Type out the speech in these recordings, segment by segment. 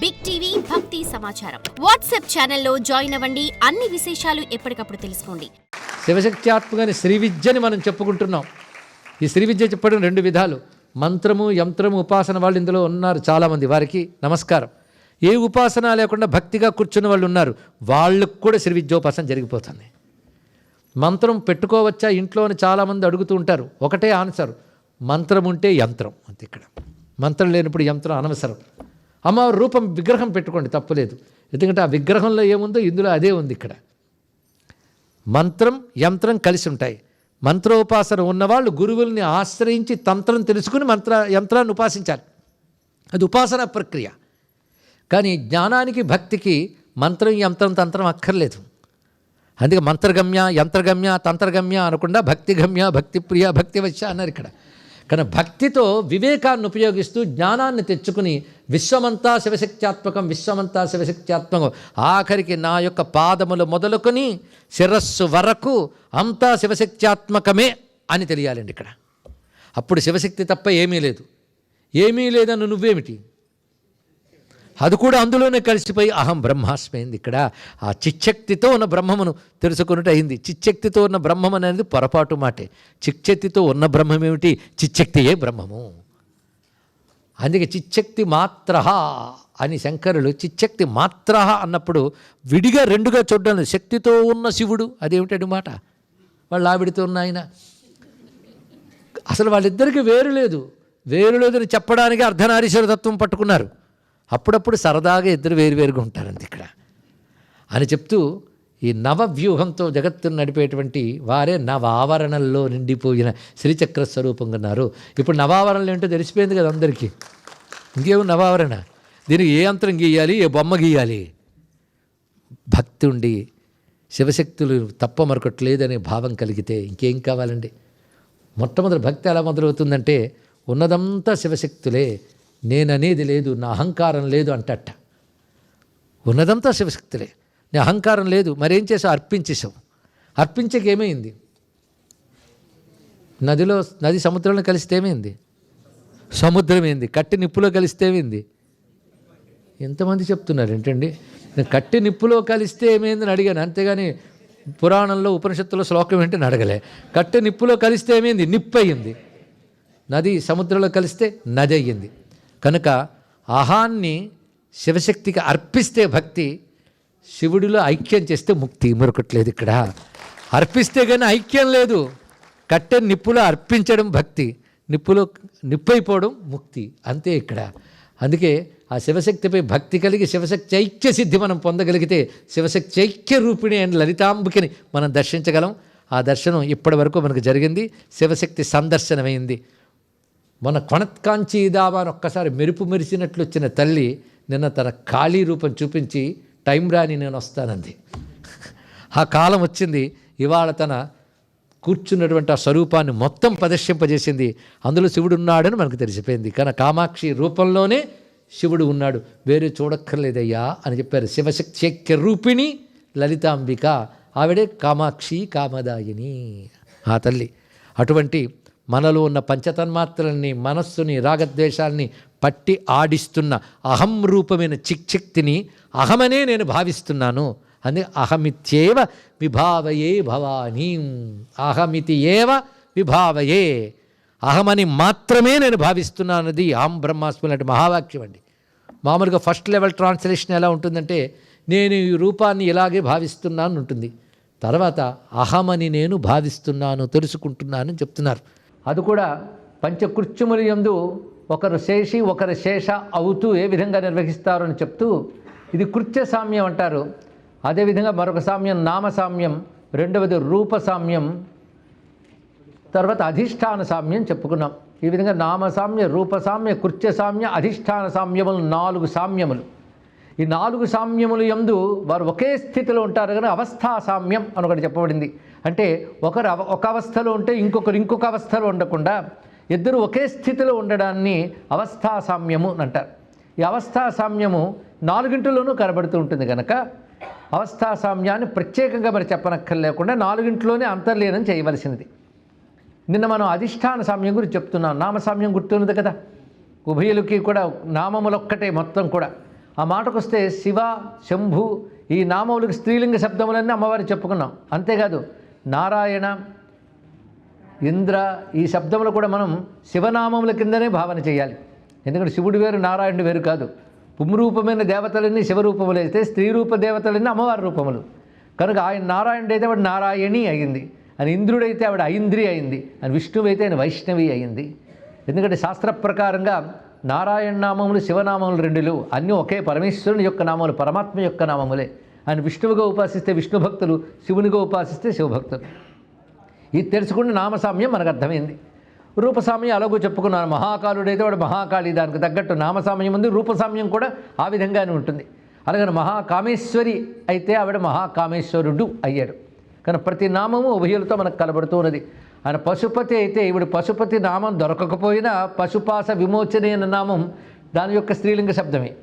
Big TV భక్తి సమాచారం WhatsApp ఛానల్లో జాయిన్ అవ్వండి. అన్ని విశేషాలు ఎప్పటికప్పుడు తెలుసుకోండి. శివశక్త్యాత్మకని శ్రీ విద్యని మనం చెప్పుకుంటున్నాం. ఈ శ్రీ విద్య చెప్పడం రెండు విధాలు. మంత్రము యంత్రము ఉపాసన వాళ్ళు ఇందులో ఉన్నారు చాలామంది. వారికి నమస్కారం. ఏ ఉపాసన లేకుండా భక్తిగా కూర్చున్న వాళ్ళు ఉన్నారు. వాళ్ళకు కూడా శ్రీ విద్యోపాసన జరిగిపోతుంది. మంత్రం పెట్టుకోవచ్చా? ఇంట్లో అని చాలామంది అడుగుతూ ఉంటారు. ఒకటే ఆన్సర్. మంత్రం ఉంటే యంత్రం. అంతే ఇక్కడ. మంత్రం లేనప్పుడు యంత్రం అనవసరం. అమ్మవారి రూపం విగ్రహం పెట్టుకోండి తప్పులేదు. ఎందుకంటే ఆ విగ్రహంలో ఏముందో ఇందులో అదే ఉంది ఇక్కడ. మంత్రం యంత్రం కలిసి ఉంటాయి. మంత్రోపాసన ఉన్నవాళ్ళు గురువుల్ని ఆశ్రయించి తంత్రం తెలుసుకుని మంత్ర యంత్రాన్ని ఉపాసించాలి. అది ఉపాసన ప్రక్రియ. కానీ జ్ఞానానికి భక్తికి మంత్రం యంత్రం తంత్రం అక్కర్లేదు. అందుకే మంత్రగమ్య యంత్రగమ్య తంత్రగమ్య అనకుండా భక్తిగమ్య భక్తి ప్రియ అన్నారు ఇక్కడ. కానీ భక్తితో వివేకాన్ని ఉపయోగిస్తూ జ్ఞానాన్ని తెచ్చుకుని విశ్వమంతా శివశక్త్యాత్మకం విశ్వమంతా శివశక్త్యాత్మకం. ఆఖరికి నా యొక్క పాదములు మొదలుకొని శిరస్సు వరకు అంతా శివశక్త్యాత్మకమే అని తెలియాలండి ఇక్కడ. అప్పుడు శివశక్తి తప్ప ఏమీ లేదు. ఏమీ లేదన్న నువ్వేమిటి? అది కూడా అందులోనే కలిసిపోయి అహం బ్రహ్మాస్మైంది ఇక్కడ. ఆ చిచ్చక్తితో ఉన్న బ్రహ్మమును తెలుసుకున్నట్టు అయింది. చిచ్చక్తితో ఉన్న బ్రహ్మం అనేది పొరపాటు మాటే. చిచ్చక్తితో ఉన్న బ్రహ్మం ఏమిటి? చిచ్చక్తియే బ్రహ్మము. అందుకే చిచ్చక్తి మాత్ర అని శంకరులు చిచ్చక్తి మాత్ర అన్నప్పుడు విడిగా రెండుగా చూడడం శక్తితో ఉన్న శివుడు అదేమిటండి మాట? వాళ్ళు ఆవిడితో ఉన్న ఆయన. అసలు వాళ్ళిద్దరికీ వేరు లేదు. వేరు లేదని చెప్పడానికి అర్ధనారీశ్వర తత్వం పట్టుకున్నారు. అప్పుడప్పుడు సరదాగా ఇద్దరు వేరువేరుగా ఉంటారండి ఇక్కడ. అని చెప్తూ ఈ నవ వ్యూహంతో జగత్తును నడిపేటువంటి వారే నవావరణల్లో నిండిపోయిన శ్రీచక్ర స్వరూపంగా ఉన్నారు. ఇప్పుడు నవావరణలు ఏంటో తెలిసిపోయింది కదా అందరికీ. ఇంకేం నవావరణ? దీనికి ఏ యంత్రం గీయాలి? ఏ బొమ్మ గీయాలి? భక్తి ఉండి శివశక్తులు తప్ప మరొకటి లేదనే భావం కలిగితే ఇంకేం కావాలండి? మొట్టమొదటి భక్తి ఎలా మొదలవుతుందంటే ఉన్నదంతా శివశక్తులే. నేననేది లేదు నా అహంకారం లేదు అంటట ఉన్నదంతా శివశక్తులే. నీ అహంకారం లేదు మరేం చేసావు? అర్పించేసావు అర్పించక ఏమైంది నదిలో నది సముద్రంలో కలిస్తే ఏమైంది సముద్రం ఏంది కట్టి నిప్పులో కలిస్తే ఏమైంది ఎంతమంది చెప్తున్నారు ఏంటండి? నేను కట్టి నిప్పులో కలిస్తే ఏమైందని అడిగాను. అంతేగాని పురాణంలో ఉపనిషత్తులో శ్లోకం ఏంటని అడగలే. కట్టి నిప్పులో కలిస్తే ఏమైంది? నిప్పు అయ్యింది నది సముద్రంలో కలిస్తే నది అయ్యింది. కనుక అహాన్ని శివశక్తికి అర్పిస్తే భక్తి శివుడిలో ఐక్యం చేస్తే ముక్తి. మరొకట్లేదు ఇక్కడ. అర్పిస్తే కానీ ఐక్యం లేదు. కట్టె నిప్పులో అర్పించడం భక్తి. నిప్పులో నిప్పైపోవడం ముక్తి. అంతే ఇక్కడ. అందుకే ఆ శివశక్తిపై భక్తి కలిగి శివశక్తి ఐక్య సిద్ధి మనం పొందగలిగితే శివశక్తి ఐక్య రూపిణి అండ్ లలితాంబికని మనం దర్శించగలం. ఆ దర్శనం ఇప్పటి వరకు మనకు జరిగింది. శివశక్తి సందర్శనమైంది. మన కొనత్కాంచి దావా అని ఒక్కసారి మెరుపు మెరిసినట్లు వచ్చిన తల్లి నిన్న తన ఖాళీ రూపం చూపించి టైం రాని నేను వస్తానంది. ఆ కాలం వచ్చింది. ఇవాళ తన కూర్చున్నటువంటి ఆ స్వరూపాన్ని మొత్తం ప్రదర్శింపజేసింది. అందులో శివుడు ఉన్నాడని మనకు తెలిసిపోయింది. కానీ కామాక్షి రూపంలోనే శివుడు ఉన్నాడు. వేరే చూడక్కర్లేదయ్యా అని చెప్పారు శివశక్తి రూపిణి లలితాంబిక. ఆవిడే కామాక్షి కామదాయిని. ఆ తల్లి. అటువంటి మనలో ఉన్న పంచతన్మాత్రల్ని మనస్సుని రాగద్వేషాల్ని పట్టి ఆడిస్తున్న అహం రూపమైన చిక్చిక్తిని అహమనే నేను భావిస్తున్నాను. అని అహమిత్యేవ విభావయే భవానీ. అహమితి ఏవ విభావయే. అహమని మాత్రమే నేను భావిస్తున్నానది అహం బ్రహ్మాస్మి లాంటి మహావాక్యం అండి. మామూలుగా ఫస్ట్ లెవెల్ ట్రాన్స్లేషన్ ఎలా ఉంటుందంటే నేను ఈ రూపాన్ని ఇలాగే భావిస్తున్నాను ఉంటుంది తర్వాత అహమని నేను భావిస్తున్నాను తెలుసుకుంటున్నాను చెప్తున్నారు. అది కూడా పంచకృత్యముల యందు ఒకరు శేషి ఒకరు శేష అవుతూ ఏ విధంగా నిర్వహిస్తారు అని చెప్తూ ఇది కృత్య సామ్యం అంటారు అదేవిధంగా మరొక సామ్యం నామ సామ్యం రెండవది రూపసామ్యం తర్వాత అధిష్టాన సామ్యం చెప్పుకున్నాం. ఈ విధంగా నామసామ్య రూపసామ్య కృత్య సామ్య అధిష్టాన సామ్యములు నాలుగు సామ్యములు. ఈ నాలుగు సామ్యములు ఎందు వారు ఒకే స్థితిలో ఉంటారు కానీ అవస్థా సామ్యం అని ఒకటి చెప్పబడింది. అంటే ఒకరు అవ- ఒక అవస్థలో ఉంటే ఇంకొకరు ఇంకొక అవస్థలో ఉండకుండా ఇద్దరు ఒకే స్థితిలో ఉండడాన్ని అవస్థా సామ్యము అని అంటారు. ఈ అవస్థా సామ్యము నాలుగింటిలోనూ కనబడుతూ ఉంటుంది కనుక అవస్థా సామ్యాన్ని ప్రత్యేకంగా మరి చెప్పనక్కర్లేకుండా నాలుగింటిలోనే అంతర్లీనం చేయవలసినది. నిన్న మనం అధిష్టాన సామ్యం గురించి చెప్తున్నాం. నామసామ్యం గుర్తున్నది కదా? ఉభయులకి కూడా నామములొక్కటే మొత్తం కూడా. ఆ మాటకు వస్తే శివ శంభు ఈ నామములకు స్త్రీలింగ శబ్దములన్నీ అమ్మవారి చెప్పుకున్నాం. అంతేకాదు నారాయణ ఇంద్ర ఈ శబ్దములు కూడా మనం శివనామముల కిందనే భావన చేయాలి. ఎందుకంటే శివుడు వేరు నారాయణుడు వేరు కాదు. పుంరూపమైన దేవతలన్నీ శివరూపములు అయితే స్త్రీ రూప దేవతలన్నీ అమ్మవారి రూపములు. కనుక ఆయన నారాయణుడు అయితే ఆవిడ నారాయణి అయింది. అని ఇంద్రుడైతే ఆవిడ ఐంద్రి అయింది. అని విష్ణువు అయితే ఆయన వైష్ణవి అయింది. ఎందుకంటే శాస్త్ర ప్రకారంగా నారాయణ నామములు శివనామములు రెండులు అన్నీ ఒకే పరమేశ్వరుని యొక్క నామములు పరమాత్మ యొక్క నామములే. ఆయన విష్ణువుగా ఉపాసిస్తే విష్ణు భక్తులు శివునిగా ఉపాసిస్తే శివభక్తులు. ఇది తెలుసుకుంటే నామసామ్యం మనకు అర్థమైంది. రూపసామ్యం అలాగూ చెప్పుకున్నాను మహాకాలుడైతే వాడు మహాకాళి దానికి తగ్గట్టు నామసామ్యం ఉంది రూపసామ్యం కూడా ఆ విధంగానే ఉంటుంది. అలాగని మహాకామేశ్వరి అయితే ఆవిడ మహాకామేశ్వరుడు అయ్యాడు. కానీ ప్రతి నామము ఉభయులతో మనకు కలబడుతూ ఉన్నది. ఆయన పశుపతి అయితే ఈవిడ పశుపతి నామం దొరకకపోయినా పశుపాస విమోచనే అన్న నామం దాని యొక్క స్త్రీలింగ శబ్దమే.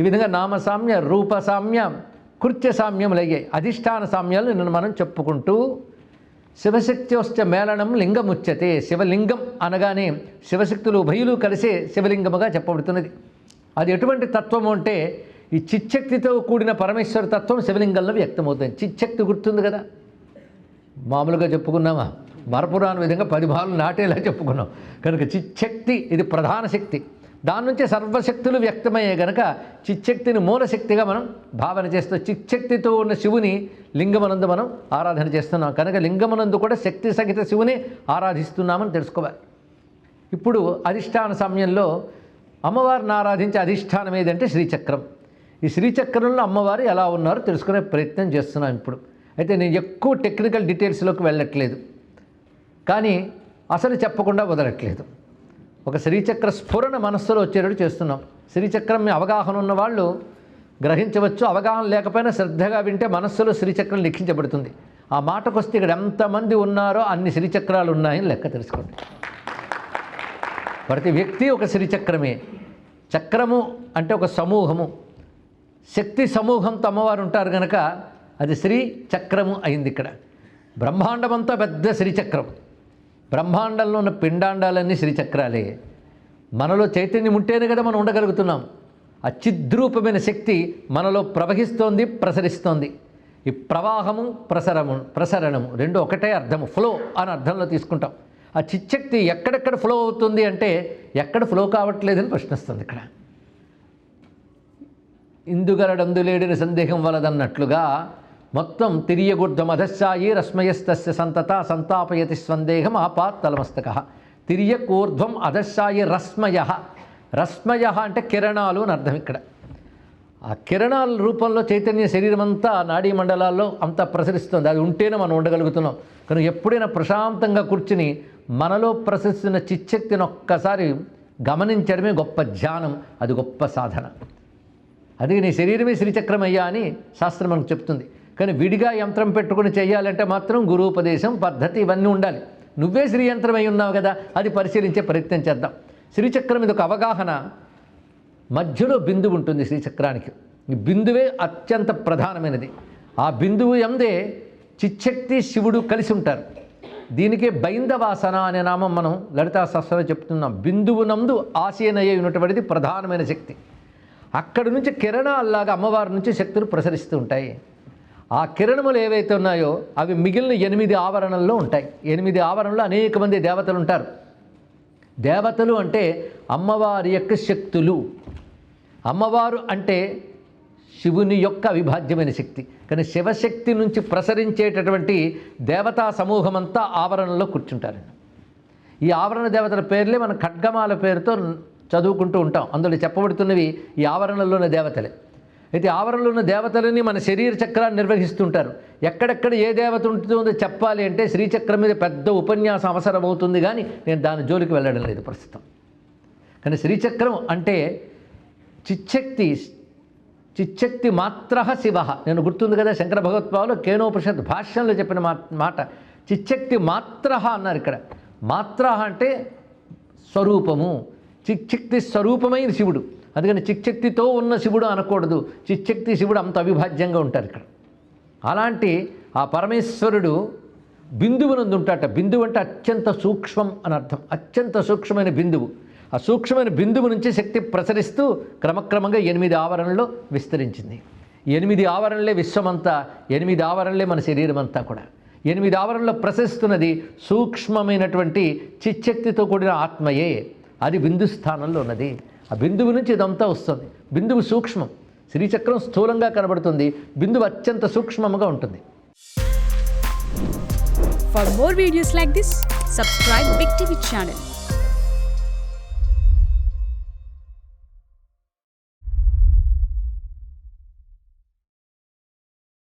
ఈ విధంగా నామసామ్య రూపసామ్య కృత్య సామ్యములు అయ్యాయి. అధిష్టాన సామ్యాలు నిన్ను మనం చెప్పుకుంటూ శివశక్త్యోశ్చ మేళనం లింగముచ్యతే శివలింగం అనగానే శివశక్తులు ఉభయులు కలిసే శివలింగముగా చెప్పబడుతున్నది. అది ఎటువంటి తత్వము అంటే ఈ చిచ్చక్తితో కూడిన పరమేశ్వర తత్వం శివలింగంలో వ్యక్తమవుతుంది. చిచ్చక్తి గుర్తుంది కదా? మామూలుగా చెప్పుకున్నామా? మరపురాని విధంగా పది భాలు నాటేలా చెప్పుకున్నాం. కనుక చిచ్చక్తి ఇది ప్రధాన శక్తి. దాని నుంచే సర్వశక్తులు వ్యక్తమయ్యే గనక చిచ్చక్తిని మూలశక్తిగా మనం భావన చేస్తూ చిచ్చక్తితో ఉన్న శివుని లింగమనందు మనం ఆరాధన చేస్తున్నాం. కనుక లింగమనందు కూడా శక్తి సహిత శివుని ఆరాధిస్తున్నామని తెలుసుకోవాలి. ఇప్పుడు అధిష్టాన సమయంలో అమ్మవారిని ఆరాధించే అధిష్టానం ఏదంటే శ్రీచక్రం. ఈ శ్రీచక్రంలో అమ్మవారు ఎలా ఉన్నారో తెలుసుకునే ప్రయత్నం చేస్తున్నాం ఇప్పుడు. అయితే నేను ఎక్కువ టెక్నికల్ డీటెయిల్స్లోకి వెళ్ళట్లేదు. కానీ అసలు చెప్పకుండా వదలట్లేదు. ఒక శ్రీచక్ర స్ఫురణ మనస్సులో వచ్చేటట్టు చేస్తున్నాం. శ్రీచక్రం అవగాహన ఉన్న వాళ్ళు గ్రహించవచ్చు అవగాహన లేకపోయినా శ్రద్ధగా వింటే మనస్సులో శ్రీచక్రం లిఖించబడుతుంది. ఆ మాటకు వస్తే ఇక్కడ ఎంతమంది ఉన్నారో అన్ని శ్రీచక్రాలు ఉన్నాయని లెక్క తెలుసుకోండి. ప్రతి వ్యక్తి ఒక శ్రీచక్రమే. చక్రము అంటే ఒక సమూహము. శక్తి సమూహంతో అమ్మవారు ఉంటారు కనుక అది శ్రీ చక్రము అయింది ఇక్కడ. బ్రహ్మాండమంతా పెద్ద శ్రీచక్రం. బ్రహ్మాండంలో ఉన్న పిండాండాలన్నీ శ్రీచక్రాలే. మనలో చైతన్యం ఉంటేనే కదా మనం ఉండగలుగుతున్నాం. అచిద్రూపమైన శక్తి మనలో ప్రవహిస్తోంది ప్రసరిస్తోంది. ఈ ప్రవాహము ప్రసరము ప్రసరణము రెండు ఒకటే అర్థము ఫ్లో అని అర్థంలో తీసుకుంటాం. ఆ చిచ్చక్తి ఎక్కడెక్కడ ఫ్లో అవుతుంది అంటే ఎక్కడ ఫ్లో కావట్లేదని ప్రశ్నిస్తుంది ఇక్కడ. ఇందుగలడందులేడిన సందేహం వలదన్నట్లుగా మొత్తం తిరియగుర్ధం అధశ్చాయి రశ్మయస్తస్య సంతత సంతాపయతి స్వందేహం ఆపాత్తలమస్తక తిరియకూర్ధ్వం అధశ్చాయి రశ్మయ రశ్మయ అంటే కిరణాలు అని అర్థం ఇక్కడ. ఆ కిరణాల రూపంలో చైతన్య శరీరం అంతా నాడీ మండలాల్లో అంతా ప్రసరిస్తుంది. అది ఉంటేనే మనం ఉండగలుగుతున్నాం. కానీ ఎప్పుడైనా ప్రశాంతంగా కూర్చుని మనలో ప్రసరిస్తున్న చిచ్చక్తిని ఒక్కసారి గమనించడమే గొప్ప ధ్యానం. అది గొప్ప సాధన. అది నీ శరీరమే శ్రీచక్రమయ్యా అని శాస్త్రం మనకు చెప్తుంది. కానీ విడిగా యంత్రం పెట్టుకుని చేయాలంటే మాత్రం గురూపదేశం పద్ధతి ఇవన్నీ ఉండాలి. నువ్వే శ్రీ యంత్రం అయి ఉన్నావు కదా అది పరిశీలించే ప్రయత్నం చేద్దాం. శ్రీచక్రం ఇది ఒక అవగాహన మధ్యలో బిందువు ఉంటుంది శ్రీచక్రానికి. ఈ బిందువే అత్యంత ప్రధానమైనది. ఆ బిందువు ఎందే చిచ్చక్తి శివుడు కలిసి ఉంటారు. దీనికే బైందవాసన అనే నామం మనం లలితా శాస్త్రంలో చెప్తున్నాం. బిందువు నందు ఆశీనయ్య ఉన్నటువంటిది ప్రధానమైన శక్తి. అక్కడి నుంచి కిరణాల్లాగా అమ్మవారి నుంచి శక్తులు ప్రసరిస్తూ ఉంటాయి. ఆ కిరణములు ఏవైతే ఉన్నాయో అవి మిగిలిన ఎనిమిది ఆవరణల్లో ఉంటాయి. ఎనిమిది ఆవరణలో అనేక మంది దేవతలు ఉంటారు. దేవతలు అంటే అమ్మవారి యొక్క శక్తులు. అమ్మవారు అంటే శివుని యొక్క అవిభాజ్యమైన శక్తి. కానీ శివశక్తి నుంచి ప్రసరించేటటువంటి దేవతా సమూహం అంతా ఆవరణలో కూర్చుంటారండి ఈ ఆవరణ దేవతల పేర్లే మనం ఖడ్గమాల పేరుతో చదువుకుంటూ ఉంటాం. అందులో చెప్పబడుతున్నవి ఈ ఆవరణలో దేవతలే. అయితే ఆవరణలో ఉన్న దేవతలని మన శరీర చక్రాన్ని నిర్వహిస్తుంటారు. ఎక్కడెక్కడ ఏ దేవత ఉంటుందో చెప్పాలి అంటే శ్రీచక్రం మీద పెద్ద ఉపన్యాసం అవసరం అవుతుంది కానీ నేను దాని జోలికి వెళ్ళడం లేదు ప్రస్తుతం. కానీ శ్రీచక్రం అంటే చిచ్చక్తి చిచ్చక్తి మాత్ర శివ. నేను గుర్తుంది కదా శంకర భగవత్వాలు కేనోపనిషత్ భాష్యంలో చెప్పిన మా మాట. చిచ్చక్తి మాత్ర అన్నారు ఇక్కడ. మాత్ర అంటే స్వరూపము. చిచ్చక్తి స్వరూపమైన శివుడు. అందుకని చిచ్చక్తితో ఉన్న శివుడు అనకూడదు. చిచ్చక్తి శివుడు అంత అవిభాజ్యంగా ఉంటారు ఇక్కడ. అలాంటి ఆ పరమేశ్వరుడు బిందువునందు ఉంటాట బిందువు అంటే అత్యంత సూక్ష్మం అని అర్థం. అత్యంత సూక్ష్మమైన బిందువు. ఆ సూక్ష్మమైన బిందువు నుంచి శక్తి ప్రసరిస్తూ క్రమక్రమంగా ఎనిమిది ఆవరణలో విస్తరించింది. ఎనిమిది ఆవరణలే విశ్వమంతా ఎనిమిది ఆవరణలే మన శరీరం అంతా కూడా. ఎనిమిది ఆవరణలో ప్రసరిస్తున్నది సూక్ష్మమైనటువంటి చిచ్చక్తితో కూడిన ఆత్మయే. అది బిందు స్థానంలో ఉన్నది. ఆ బిందువు నుంచి ఇదంతా వస్తుంది. బిందువు సూక్ష్మం. శ్రీచక్రం స్థూలంగా కనబడుతుంది. బిందువు అత్యంత సూక్ష్మంగా ఉంటుంది. For more videos like this subscribe big TV channel